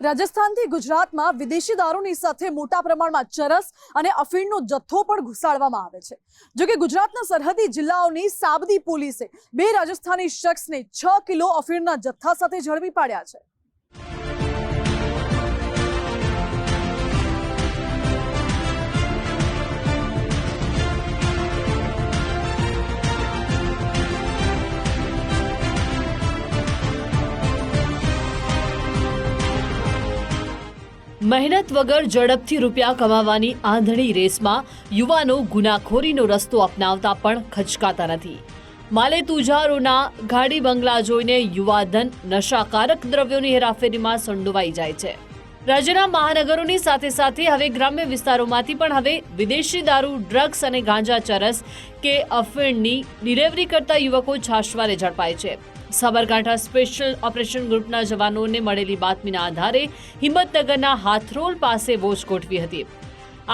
રાજસ્થાનથી ગુજરાતમાં વિદેશી દારૂની સાથે મોટા પ્રમાણમાં ચરસ અને અફીણનો જથ્થો પણ ઘુસાડવામાં આવે છે. જો કે ગુજરાતના સરહદી જિલ્લાઓની સાબદી પોલીસે બે રાજસ્થાની શખ્સને છ કિલો અફીણના જથ્થા સાથે ઝડપી પાડ્યા છે. મહેનત વગર ઝડપથી રૂપિયા કમાવાની આંધળી રેસમાં યુવાનો ગુનાખોરીનો રસ્તો અપનાવતા પણ ખચકાતા નથી. માલે તુજારોના ગાડી બંગલા જોઈને યુવાધન નશાકારક દ્રવ્યોની હેરાફેરીમાં સંડોવાઈ જાય છે. રાજ્યના મહાનગરોની સાથે સાથે હવે ગ્રામ્ય વિસ્તારોમાંથી પણ હવે વિદેશી દારૂ, ડ્રગ્સ અને ગાંજા ચરસ કે અફીણની ડિલિવરી કરતા યુવકો છાશવારે ઝડપાય છે. સાબરકાંઠા સ્પેશિયલ ઓપરેશન ગ્રુપના જવાનોને મળેલી બાતમીના આધારે હિંમતનગરના હાથરોલ પાસે વોચ ગોઠવી હતી.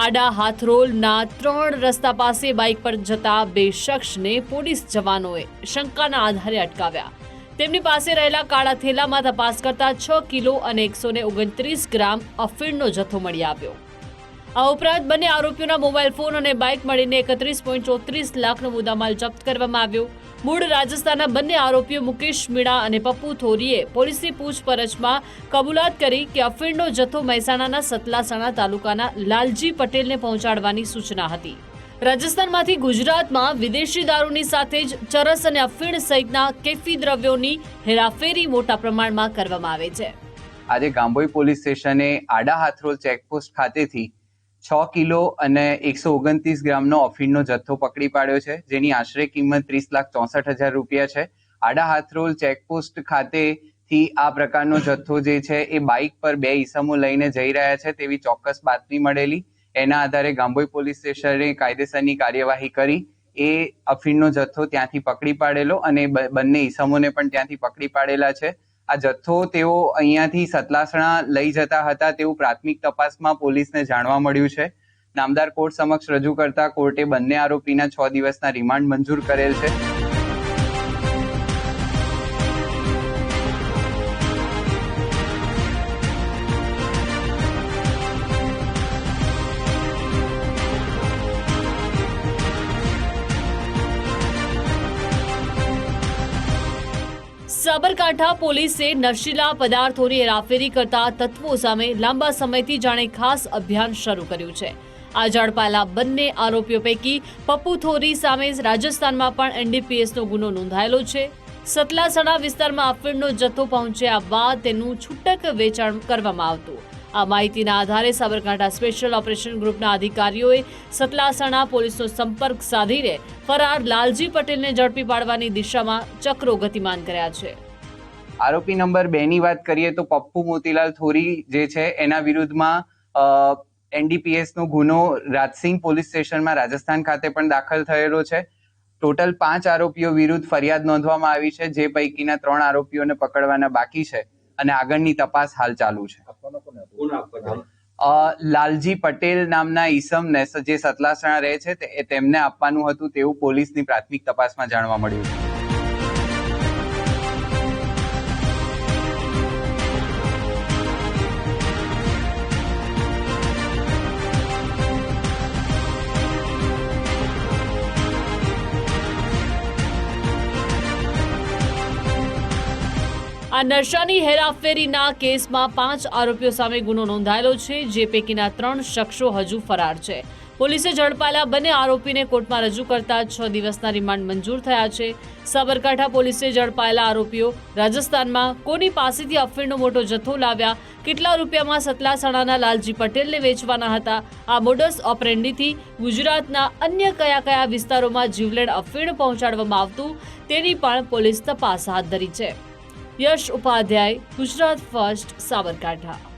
આડા હાથરોલના ત્રણ રસ્તા પાસે બાઇક પર જતા બે શખ્સને પોલીસ જવાનોએ શંકાના આધારે અટકાવ્યા. તેમની પાસે રહેલા કાળા થેલામાં તપાસ કરતા છ કિલો અને એકસો ઓગણત્રીસ ગ્રામ અફીણનો જથ્થો મળી આવ્યો. આ ઉપરાંત બંને આરોપીઓના મોબાઈલ ફોન અને બાઇક મળીને એકત્રીસ પોઈન્ટ ચોત્રીસ લાખનો મુદ્દામાલ જપ્ત કરવામાં આવ્યો. મૂળ રાજસ્થાનના બંને આરોપીઓ મુકેશ મીણા અને પપ્પુ થોરીએ પોલીસની પૂછપરછમાં કબૂલાત કરી કે અફીણનો જથ્થો મહેસાણાના સતલાસણા તાલુકાના લાલજી પટેલને પહોંચાડવાની સૂચના હતી. રાજસ્થાનમાંથી ગુજરાતમાં વિદેશી દારૂની સાથે જ ચરસ અને અફીણ સહિતના કેફી દ્રવ્યોની હેરાફેરી મોટા પ્રમાણમાં કરવામાં આવે છે. આજે ગાંભોઈ પોલીસ સ્ટેશને આડા હાથરોલ ચેકપોસ્ટ ખાતેથી છ કિલો અને એકસો ઓગણત્રીસ ગ્રામનો અફીણનો જથ્થો પકડી પાડ્યો છે, જેની આશરે કિંમત ત્રીસ લાખ ચોસઠ હજાર રૂપિયા છે. આડા હાથરોલ ચેકપોસ્ટ ખાતેથી આ પ્રકારનો જથ્થો જે છે એ બાઇક પર બે ઈસમો લઈને જઈ રહ્યા છે તેવી ચોક્કસ બાતમી મળેલી. એના આધારે ગાંભોઈ પોલીસ સ્ટેશને કાયદેસરની કાર્યવાહી કરી. એ અફીણનો જથ્થો ત્યાંથી પકડી પાડેલો અને બંને ઈસમોને પણ ત્યાંથી પકડી પાડેલા છે. આ જથ્થો તેઓ અહીંયાથી સતલાસણા લઈ જતા હતા તેવું પ્રાથમિક તપાસમાં પોલીસને જાણવા મળ્યું છે. નામદાર કોર્ટ સમક્ષ રજૂ કરતા કોર્ટે બંને આરોપીના છ દિવસના રિમાન્ડ મંજૂર કરેલ છે. સાબરકાંઠા પોલીસે નશીલા પદાર્થોની હેરાફેરી કરતા તત્વો સામે લાંબા સમયથી જાણે ખાસ અભિયાન શરૂ કર્યું છે. આ ઝડપાયેલા બંને આરોપીઓ પૈકી પપ્પુ થોરી સામે રાજસ્થાનમાં પણ એનડીપીએસનો ગુનો નોંધાયેલો છે. સતલાસણા વિસ્તારમાં અફીણનો જથ્થો પહોંચ્યા બાદ તેનું છૂટક વેચાણ કરવામાં આવતું. આ માહિતીના આધારે સાબરકાંઠા સ્પેશિયલ ઓપરેશન ગ્રુપના અધિકારીઓએ સતલાસણા પોલીસનો સંપર્ક સાધીને ફરાર લાલજી પટેલને ઝડપી પાડવાની દિશામાં ચક્રો ગતિમાન કર્યા છે. આરોપી નંબર બે ની વાત કરીએ તો પપ્પુ મોતીલાલ થોરી જે છે, એના વિરુદ્ધમાં એનડીપીએસ નો ગુનો રાજસિંહ પોલીસ સ્ટેશનમાં રાજસ્થાન ખાતે પણ દાખલ થયેલો છે. ટોટલ પાંચ આરોપીઓ વિરુદ્ધ ફરિયાદ નોંધવામાં આવી છે, જે પૈકીના ત્રણ આરોપીઓને પકડવાના બાકી છે અને આગળની તપાસ હાલ ચાલુ છે. લાલજી પટેલ નામના ઈસમને સ- જે સતલાસણા રહે છે તેમને આપવાનું હતું તેવું પોલીસની પ્રાથમિક તપાસમાં જાણવા મળ્યું. છે આ નશાની હેરાફેરીના કેસમાં પાંચ આરોપીઓ સામે ગુનો નોંધાયેલો છે, જે પૈકીના ત્રણ શખ્સો હજુ ફરાર છે. પોલીસે ઝડપાયેલા બંને આરોપીને કોર્ટમાં રજૂ કરતા છ દિવસના રિમાન્ડ મંજૂર થયા છે. સાબરકાંઠા પોલીસે ઝડપાયેલા આરોપીઓ રાજસ્થાનમાં કોની પાસેથી અફીણનો મોટો જથ્થો લાવ્યા, કેટલા રૂપિયામાં સતલાસણાના લાલજી પટેલને વેચવાના હતા, આ મોડસ ઓપરેન્ડીથી ગુજરાતના અન્ય કયા કયા વિસ્તારોમાં જીવલેણ અફીણ પહોંચાડવામાં આવતું તેની પણ પોલીસ તપાસ હાથ ધરી છે. યશ ઉપાધ્યાય ગુજરાત ફર્સ્ટ સાબરકાંઠા